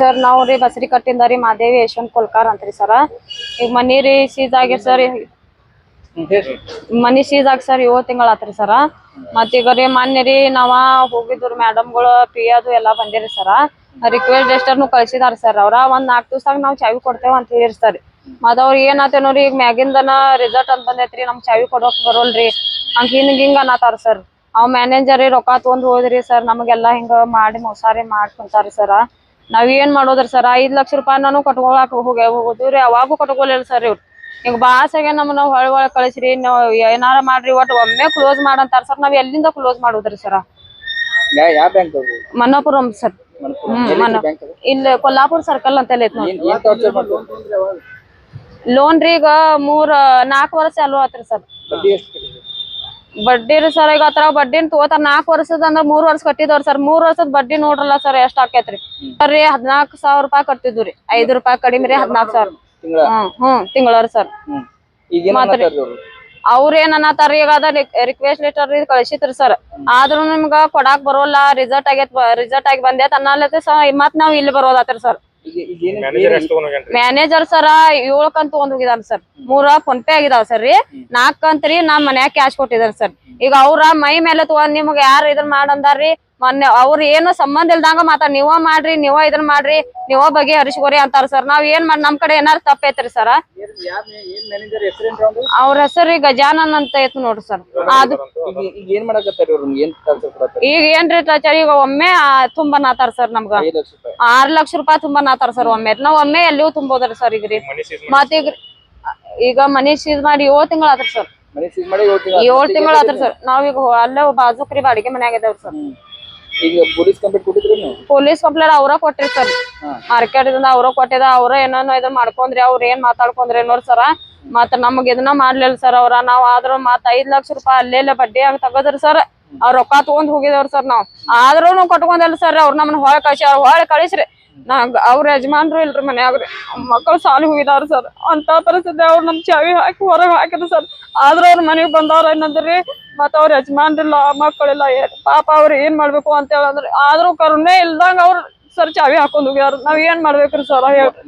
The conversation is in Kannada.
ಸರ್, ನಾವು ರೀ ಬಸರಿ ಕಟ್ಟಿಂದ ರೀ ಮಾದೇವಿ ಯಶವಂತ್ ಕೊಲ್ಕಾರ್ ಅಂತ್ರಿ ಸರ. ಈಗ ಮನಿ ರೀ ಸೀಸ್ ಆಗಿರ್ ಸರ್, ಮನಿ ಸೀಸ್ ಆಗ ಸರ್ ಏಳು ತಿಂಗಳ ಆತ್ರಿ ಸರ. ಮತ್ತೀಗ ರೀ ಮೊನ್ನೆ ರೀ ನಾವ ಹೋಗಿದ್ರು ಮೇಡಮ್ಗಳು ಪಿ ಅದು ಎಲ್ಲಾ ಬಂದಿರಿ ಸರ. ರಿಕ್ವೆಸ್ಟ್ ಲೆಟರ್ನು ಕಳ್ಸಿದಾರ ಸರ್ ಅವ್ರ. ಒಂದ್ ನಾಲ್ಕು ದಿವ್ಸಾಗ ನಾವು ಚಾವಿ ಕೊಡ್ತೇವೆ ಅಂತ ಹೇಳಿರಿ ಮತ್ ಅವ್ರ ಏನಾತೇನೋ ರೀ, ಈಗ ಮ್ಯಾಗಿಂದನ ರಿಸಲ್ಟ್ ಅಂತ ಬಂದೈತ್ರಿ ನಮ್ ಚಾವಿ ಕೊಡೋಕ್ ಬರೋಲ್ರಿ ಹಂಗ ಹಿಂಗ್ ಹಿಂಗ ಅನ್ನತಾರ ಸರ್. ಅವ್ ಮ್ಯಾನೇಜರ್ ರೊಕ್ಕ ತೊಗೊಂಡ್ ಹೋದ್ರಿ ಸರ್, ನಮಗೆಲ್ಲಾ ಹಿಂಗ ಮಾಡಿ ಮೋಸಾರಿ ಮಾಡ್ಕೊಂತಾರಿ ಸರ. ನಾವ್ ಏನ್ ಮಾಡೋದ್ರಿ ಸರ್ ಐದ್ ಲಕ್ಷ ರೂಪಾಯಿ ನಾನು ಕಟ್ಕೊಳಕ್ ಹೋಗಿ ಹೋದ್ರಿ ಅವಾಗೂ ಕಟ್ಕೊಲಿಲ್ಲ ಸರ್ ಇವ್ರು. ಈಗ ಬಾಸಾಗೆ ನಮ್ಮನ್ನ ಹೊಳ್ ಒಳಗ್ ಕಳಿಸ್ರಿ ನಾವ್ ಏನಾರ ಮಾಡ್ರಿ ಒಟ್ ಒಮ್ಮೆ ಕ್ಲೋಸ್ ಮಾಡಂತಾರ ಸರ್ ನಾವ್ ಎಲ್ಲಿಂದ ಕ್ಲೋಸ್ ಮಾಡೋದ್ರಿ ಸರ ಯಾವ ಬ್ಯಾಂಕ್ ಮನ್ನಪುರಂ ಸರ್ ಹ್ಮ್ ಮನ್ನ ಇಲ್ಲಿ ಕೊಲ್ಲಾಪುರ ಸರ್ಕಲ್ ಅಂತ ಐತ್ ನೋಡಿ ಲೋನ್ ರೀ ಈಗ ಮೂರ್ ನಾಲ್ಕು ವರ್ಷ ಅಲ್ವಾ ಆತ್ರಿ ಸರ್ ಬಡ್ಡಿ ಸರ್ ಈಗ ಆತರ ಬಡ್ಡಿನ ತಗೋತಾರ ನಾಲ್ಕು ವರ್ಷದ ಅಂದ್ರ ಮೂರ್ ವರ್ಷ ಕಟ್ಟಿದವ್ರ ಸರ್. ಮೂರ್ ವರ್ಷದ ಬಡ್ಡಿ ನೋಡ್ರಲ್ಲ ಸರ್ ಎಷ್ಟ್ ಆಕೇತ್ರಿ. ಸರ್ ರೀ ಹದ್ನಾಲ್ಕು ಸಾವಿರ ರೂಪಾಯಿ ಕಟ್ಟಿದ್ವಿ ರೀ. ಐದು ರೂಪಾಯಿ ಕಡಿಮೆ ರೀ ಹದ್ನಾಲ್ಕು ಸಾವಿರ. ತಿಂಗಳ? ಹ್ಮ್ ಹ್ಮ್ ತಿಂಗಳವ್ರ ಸರ್. ಮಾತ್ರ. ಅವ್ರ? ಏನ್ ಅನ್ನತಾರ ಈಗ ಅದ ರಿಕ್ವೆಸ್ಟ್ ಲೆಟರ್ ಕಳ್ಸಿತ್ರಿ ಸರ್. ಆದ್ರೂ ನಿಮ್ಗ ಕೊಡಾಕ್ ಬರೋಲ್ಲ ರಿಸಲ್ಟ್ ಆಗೇತ್ ರಿಸಲ್ಟ್ ಆಗಿ ಬಂದೇತ್ ಅನ್ನಲತ್ತೆ ಸರ್. ಮತ್ ನಾವ್ ಇಲ್ಲಿ ಬರೋದಾತ್ರಿ ಸರ್. ಮ್ಯಾನೇಜರ್ ಸರ ಏಳಕಂತ ಕಂತ್ ತಗೊಂಡ್ ಹೋಗಿದಾರ ಸರ್ ಮೂರ ಫೋನ್ ಪೇ ಆಗಿದಾವ ಸರ್ ರೀ. ನಾಲ್ಕಂತ್ರಿ ಕಂತ್ ರೀ ನಮ್ ಮನ್ಯಾಗ ಕ್ಯಾಶ್ ಕೊಟ್ಟಿದಾರ ಸರ್. ಈಗ ಅವ್ರ ಮೈ ಮೇಲೆ ತಗೊಂಡ್ ನಿಮ್ಗ ಯಾರ ಇದನ್ ಮಾಡಂದಾರ್ರಿ? ಮೊನ್ನೆ ಅವ್ರ ಏನು ಸಂಬಂಧ ಇಲ್ದಂಗ ಮಾತಾ ನೀವ ಮಾಡ್ರಿ ನೀವ ಇದನ್ ಮಾಡ್ರಿ ನೀವ ಬಗ್ಗೆ ಹರಿಸ್ಕೋರಿ ಅಂತಾರ ಸರ್ ನಾವ್ ಏನ್ ಮಾಡಿ ನಮ್ ಕಡೆ ಏನಾರ ತಪ್ಪೈತ್ರಿ ಸರ್ ಅವ್ರ ಹೆಸರು ಗಜಾನನ್ ಅಂತ ಐತ್ ನೋಡ್ರಿ ಸರ್ ಅದು ಈಗ ಈಗ ಏನ್ ಮಾಡಕತ್ತಾರಿ ಅವ್ರು ಏನ್ ಟಾರ್ಚರ್ ಈಗ ಏನ್ರಿ ಒಮ್ಮೆ ತುಂಬಾ ನಾತಾರ ಸರ್ ನಮ್ಗ. ಆರ್ ಲಕ್ಷ ರೂಪಾಯಿ ತುಂಬಾ ನಾತಾರ ಸರ್ ಒಮ್ಮೆ. ನಾವ್ ಒಮ್ಮೆ ಎಲ್ಲಿಯೂ ತುಂಬೋದ್ರಿ ಸರ್ ಈಗ ರೀ. ಮತ್ ಈಗ ಈಗ ಮನಿ ಸೀಸ್ ಮಾಡಿ ಏಳ್ ತಿಂಗಳ ಆತ್ರಿ ಸರ್ ಏಳು ತಿಂಗಳ ಆತ್ರಿ. ಸರ್ ನಾವೀಗ ಅಲ್ಲೇ ಬಾಜುಕ್ರಿ ಬಾಡಿಗೆ ಮನ್ಯಾಗ ಇದಾವ್ರಿ ಸರ್ ಈಗ ಪೊಲೀಸ್ ಕಂಪ್ಲೇಂಟ್ ಕೊಟ್ಟಿದ್ರಿ ನೀವು? ಪೊಲೀಸ್ ಕಂಪ್ಲೇಂಟ್ ಅವ್ರ ಕೊಟ್ರಿ ಸರ್. ಮಾರ್ಕೆಟ್ ಇಂದ ಅವ್ರ ಕೊಟ್ಟಿದ ಅವ್ರ ಏನೇನೋ ಇದನ್ನ ಮಾಡ್ಕೊಂಡ್ರಿ ಅವ್ರ ಏನ್ ಮಾತಾಡ್ಕೊಂಡ್ರಿ ನೋಡ್ ಸರ. ಮತ್ತ ನಮಗ್ ಇದನ್ನ ಮಾಡ್ಲಿಲ್ಲ ಸರ್ ಅವ್ರ. ನಾವ್ ಆದ್ರೂ ಮತ್ ಐದ್ ಲಕ್ಷ ರೂಪಾಯಿ ಅಲ್ಲೆಲ್ಲ ಬಡ್ಡಿ ಹಂಗ ತಗೋದ್ರಿ ಸರ್. ಅವ್ರ ರೊಕ್ಕ ತಗೊಂಡ್ ಹೋಗಿದವ್ರ ಸರ್ ನಾವ್. ಆದ್ರೂ ಕಟ್ಕೊಂಡಲ್ಲ ಸರ್ ಅವ್ರ ನಮ್ಮನ್ನ ಹೊಳ ಕಳ್ಸಿ ಅವ್ರ ಹೊಳ ಕಳಿಸ್ರಿ. ನಾಗ ಅವ್ರ ಯಜಮಾನ್ರು ಇಲ್ರಿ ಮನ್ಯಾಗ್ರಿ. ಮಕ್ಕಳು ಸಾಲಿ ಹೋಗಿದಾರ ಸರ್. ಅಂತ ಪರಿಸ್ಥಿತಿ ಅವ್ರ ನಮ್ ಚಾವಿ ಹಾಕಿ ಹೊರಗ್ ಹಾಕಿದ್ರು ಸರ್. ಆದ್ರ ಅವ್ರ ಮನೆಗ್ ಬಂದವ್ರ ಏನಂದ್ರಿ? ಮತ್ತ ಅವ್ರ ಯಜಮಾನ್ರಿಲ್ಲ ಮಕ್ಕಳಿಲ್ಲ ಪಾಪ ಅವ್ರ ಏನ್ ಮಾಡ್ಬೇಕು ಅಂತ ಹೇಳಂದ್ರೆ ಆದ್ರೂ ಕರುಣೆ ಇಲ್ದಂಗ ಅವ್ರ ಸರ್ ಚಾವಿ ಹಾಕೊಂಡ್ ಹೋಗ್ಯಾರ. ನಾವ್ ಏನ್ ಮಾಡ್ಬೇಕ್ರಿ ಸರ್? ಹೇಳ್ರಿ